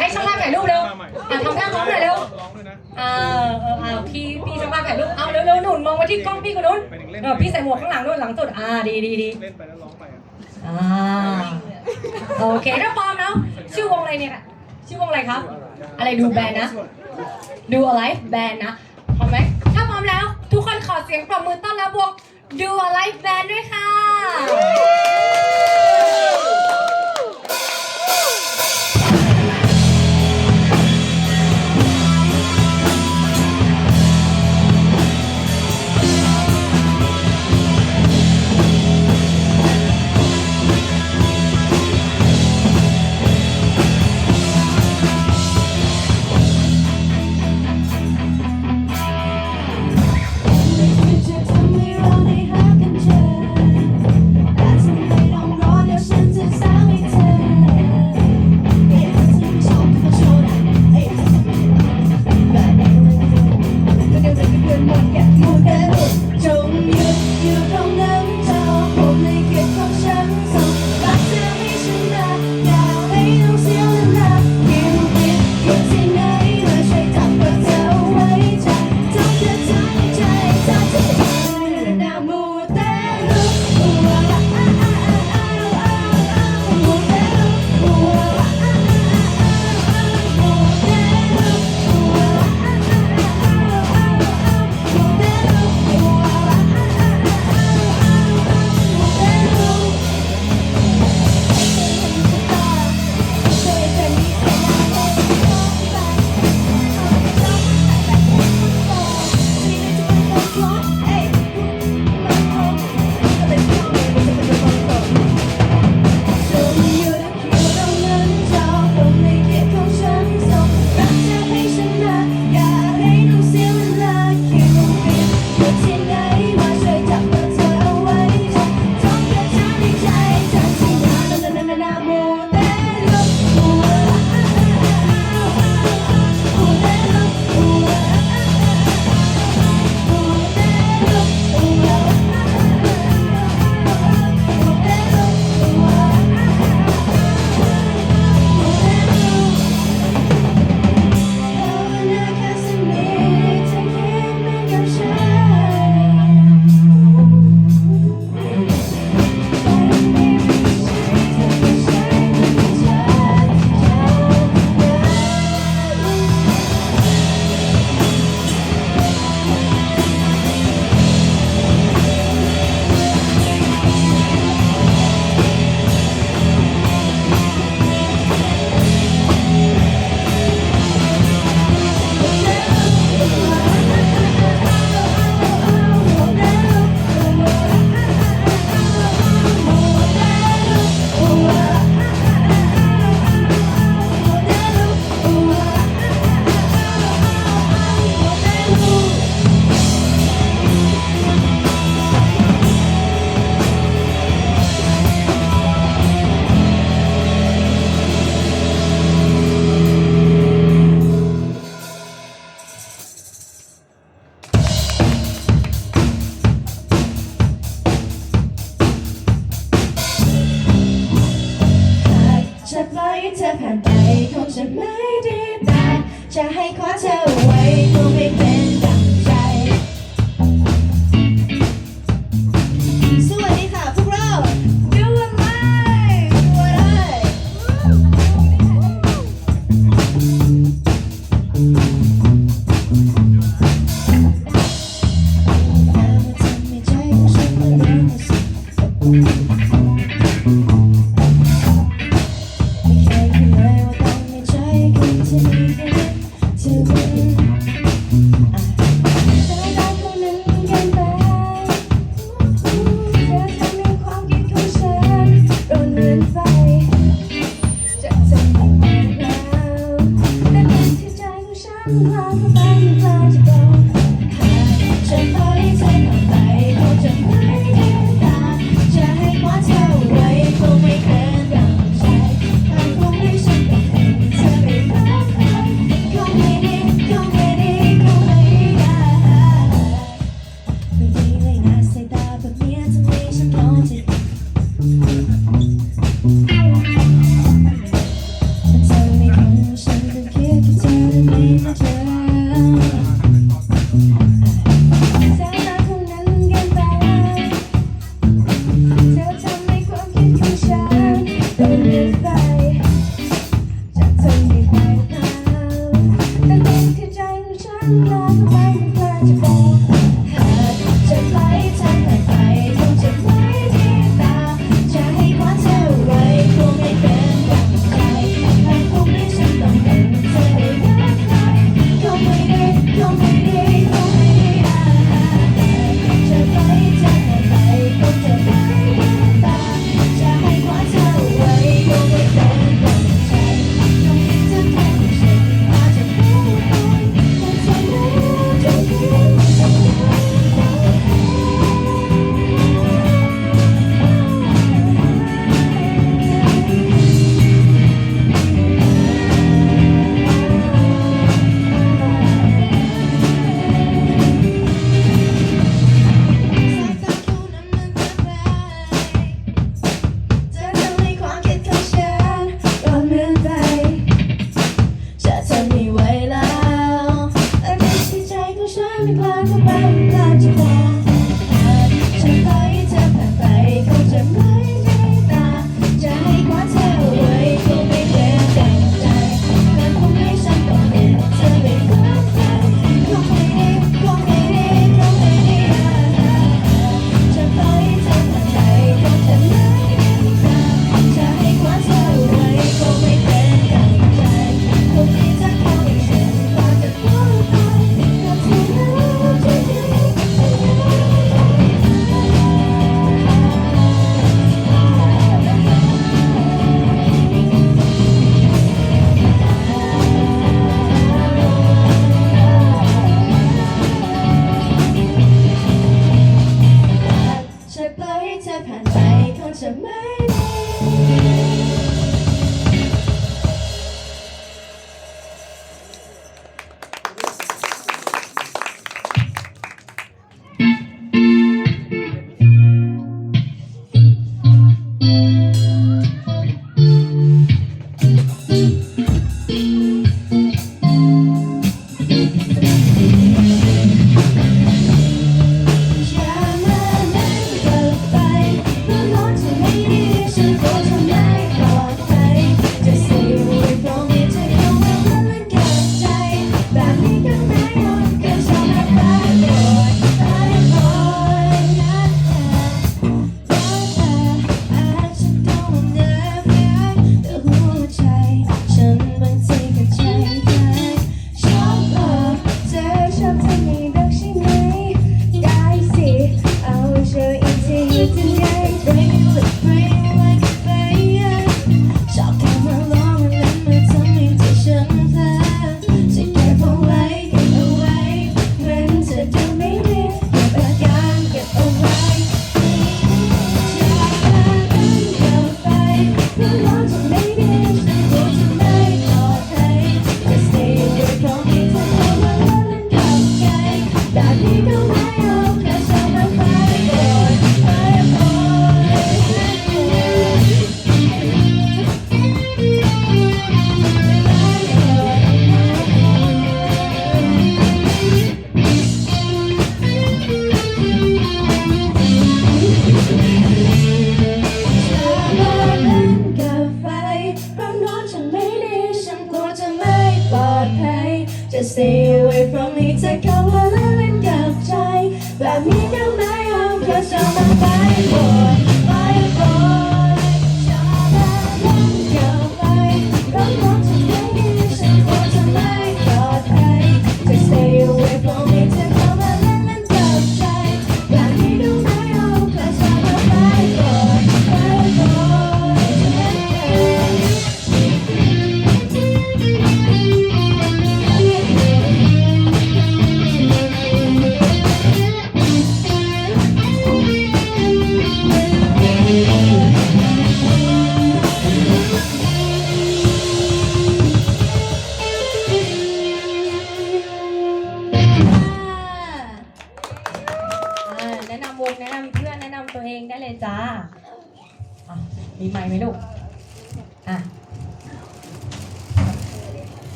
ให้ช่างภาพถ่ายรูปเร็วอะทำท่าร้องหน่อยเร็วร้ออ่าพี่พี่ช่างภาพถ่ายรูปเอาเร็วเร็วหนุนมองมาที่กล้องพี่คนนู้นเออพี่ใส่หมวกข้างหลังด้วยหลังสุดอ่าดีดีดีโอเคถ้าพร้อมเนาะชื่อวงอะไรเนี่ยชื่อวงอะไรครับ อะไรดูแบรนด์นะ ดูอะไรแบรนด์นะพร้อมไหมถ้าพร้อมแล้วทุกคนขอเสียงปรบมือต้อนรับวงดูอะไรแบรนด์ด้วยค่ะ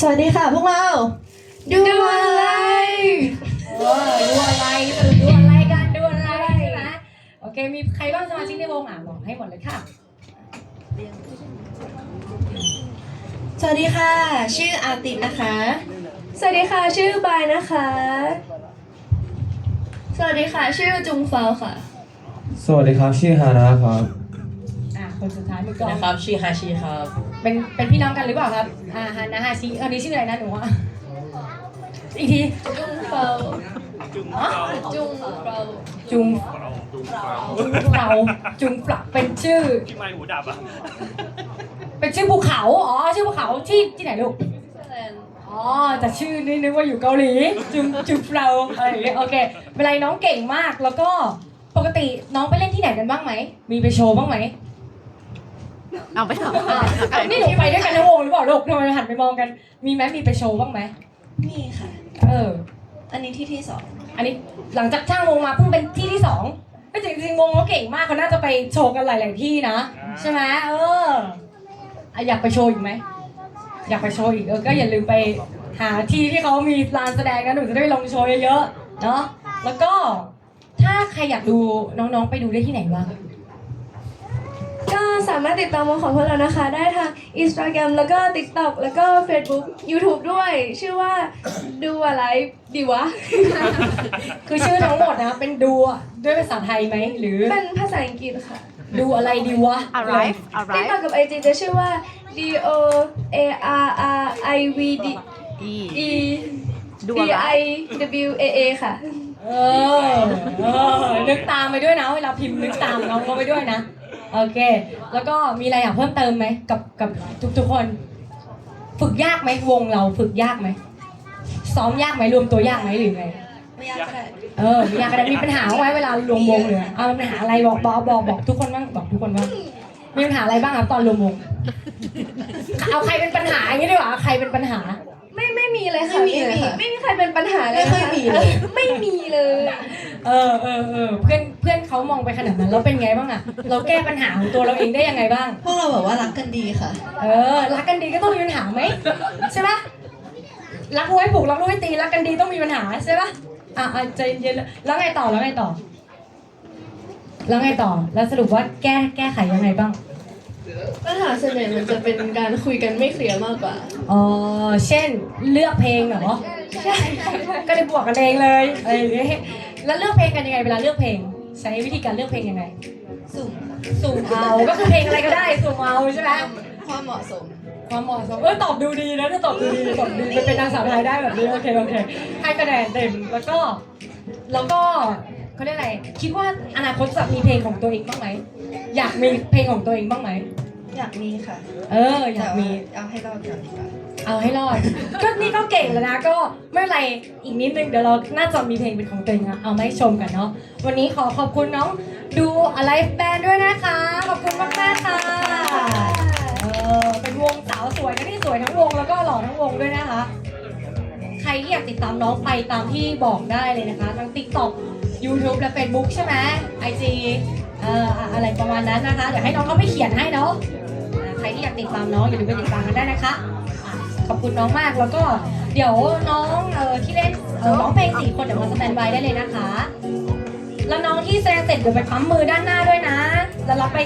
สวัสดีค่ะพวกเรา ดูอะไรเออดูอะไรสรุปดูอะไรกันดูอะไรใช่ไหมโอเค มีใครบ้างสมาชิกในวงอะบอกให้หมดเลยค่ะ สวัสดีค่ะ ชื่ออาตินนะคะ สวัสดีค่ะ ชื่อบายนะคะ สวัสดีค่ะ ชื่อจุงเฟาค่ะ สวัสดีครับ ชื่อฮานะครับอะ คนสุดท้ายมือกลองนะครับชื่อฮาชิครับเป็นเป็นพี่น้องกันหรือเปล่าครับอ่าฮานาฮาชิอันนี้ชื่ออะไรนะหนูอะอีกทีจุงเฟาจุงเฟาจุงจุงเปล่าจุงเปล่าเป็นชื่อที่ไม่หูดับอะเป็นชื่อภูเขาอ๋อชื่อภูเขาที่ที่ไหนลูกอ๋อแต่ชื่อนี่นึกว่าอยู่เกาหลีจุงจุงเปล่าอะไรอย่างเงี้ยโอเคเวลาน้องเก่งมากแล้วก็ปกติน้องไปเล่นที่ไหนกันบ้างไหม มีไปโชว์บ้างไหม เอาไปทำอะนี่หนูไปด้วยกันทั้งวงหรือเปล่าลูกทำไมหันไปมองกัน มีไหมมีไปโชว์บ้างไหมมีค่ะ เออ อันนี้ที่ที่สอง อันนี้หลังจากช่างวงมาเพิ่งเป็นที่ที่สองไม่จริงจริงๆวงเขาเก่งมากเขาน่าจะไปโชว์กันหลายๆที่นะใช่ไหมเอออะอยากไปโชว์อีกไหมอยากไปโชว์อีกเออก็อย่าลืมไปหาที่ที่เขามีลานแสดงนะหนูจะได้ไปลงโชว์เยอะๆเนาะแล้วก็ถ้าใครอยากดูน้องๆไปดูได้ที่ไหนบ้างก็ สามารถติดตามวงของพวกเรานะคะ ได้ทาง Instagram แล้วก็ TikTok แล้วก็ Facebook YouTube ด้วย ชื่อว่าดูอะไรดีวะ คือชื่อทั้งหมดนะเป็นดูอะด้วยภาษาไทยไหมหรือเป็นภาษาอังกฤษค่ะ ดูอะไรดีวะ arrive ติ๊ก arrive ต็อกกับ IG จะชื่อว่า D O A R R I V D e E ดู D อะไร I W A A ค่ะ เออเออนึกตามไปด้วยนะเวลาพิมพ์นึกตามน้องเขาไปด้วยนะ โอเค แล้วก็มีอะไรอยากเพิ่มเติมไหมกับกับทุกทุกๆคน ฝึกยากไหมวงเราฝึกยากไหมซ้อมยากไหมรวมตัวยากไหมหรือไงไม่ยากก็ได้เออมียากก็ได้มีปัญหาไหมเวลารวมวงเลยเอาปัญหาอะไรบอกบอกบอกบอกทุกคนบ้างบอกทุกคนบ้างมีปัญหาอะไรบ้างครับตอนรวมวงเอาใครเป็นปัญหาอย่างนี้ดีกว่าใครเป็นปัญหา ไม่ไม่มีเลยค่ะไม่มีเลยค่ะ ไม่มีใครเป็นปัญหาเลยไม่ค่อยมีเลย ไม่มีเลย เออเออเออเพื่อนเพื่อนเขามองไปขนาดนั้นเราเป็นไงบ้างอะเราแก้ปัญหาของตัวเราเองได้ยังไงบ้าง พวกเราแบบว่ารักกันดีค่ะ เออ รักกันดีก็ต้องมีปัญหาไหมใช่ปะรักรู้ให้ผูกรักรู้ให้ตีรักกันดีต้องมีปัญหาใช่ปะอะอะใจเย็นๆแล้วไงต่อแล้วไงต่อ แล้วไงต่อแล้วสรุปว่าแก้แก้ไขยังไงบ้าง ปัญหาส่วนใหญ่มันจะเป็นการคุยกันไม่เคลียร์มากกว่า อ๋อ เช่นเลือกเพลงเหรอ ใช่ก็ได้บวกกันเองเลยอะไรอย่างเงี้ยแล้วเลือกเพลงกันยังไงเวลาเลือกเพลง ใช้วิธีการเลือกเพลงยังไง สุ่มสุ่มเอาก็คือเพลงอะไรก็ได้สุ่มเอาใช่ไหมความเหมาะสม ความเหมาะสมเออตอบดูดีนะถ้าตอบดูดีตอบดีเป็นเป็นนางสาวไทยได้แบบนี้โอเคโอเคให้คะแนนเต็มแล้วก็แล้วก็ เขาเรียกอะไร คิดว่าอนาคตจะมีเพลงของตัวเองบ้างไหม อยากมีเพลงของตัวเองบ้างไหม อยากมีค่ะเออ อยากมี แต่ว่าเอาให้รอดก่อนดีกว่าเอาให้รอด ก็นี่ก็เก่งแล้วนะ ก็ไม่เป็นไร อีกนิดนึงเดี๋ยวเราน่าจะมีเพลงเป็นของตัวเองอะเอามาให้ชมกันเนาะ วันนี้ขอขอบคุณน้องดูอะไรแบนด้วยนะคะ ขอบคุณมากมากๆค่ะเออเป็นวงสาวสวยนะที่สวยทั้งวงแล้วก็หล่อทั้งวงด้วยนะคะ ใครที่อยากติดตามน้องไปตามที่บอกได้เลยนะคะทั้ง TikTok YouTube และ Facebook ใช่ไหม IG เอ่ออะอะไรประมาณนั้นนะคะ เดี๋ยวให้น้องเขาไปเขียนให้เนาะอ่าใครที่อยากติดตามน้องอย่าลืมไปติดตามกันได้นะคะอะขอบคุณน้องมากแล้วก็เดี๋ยวน้องเอ่อที่เล่นเอ่อร้องเพลงสี่คนเดี๋ยวมาสแตนบายได้เลยนะคะ แล้วน้องที่แสดงเสร็จเดี๋ยวไปปั๊มมือด้านหน้าด้วยนะ แล้วรับไป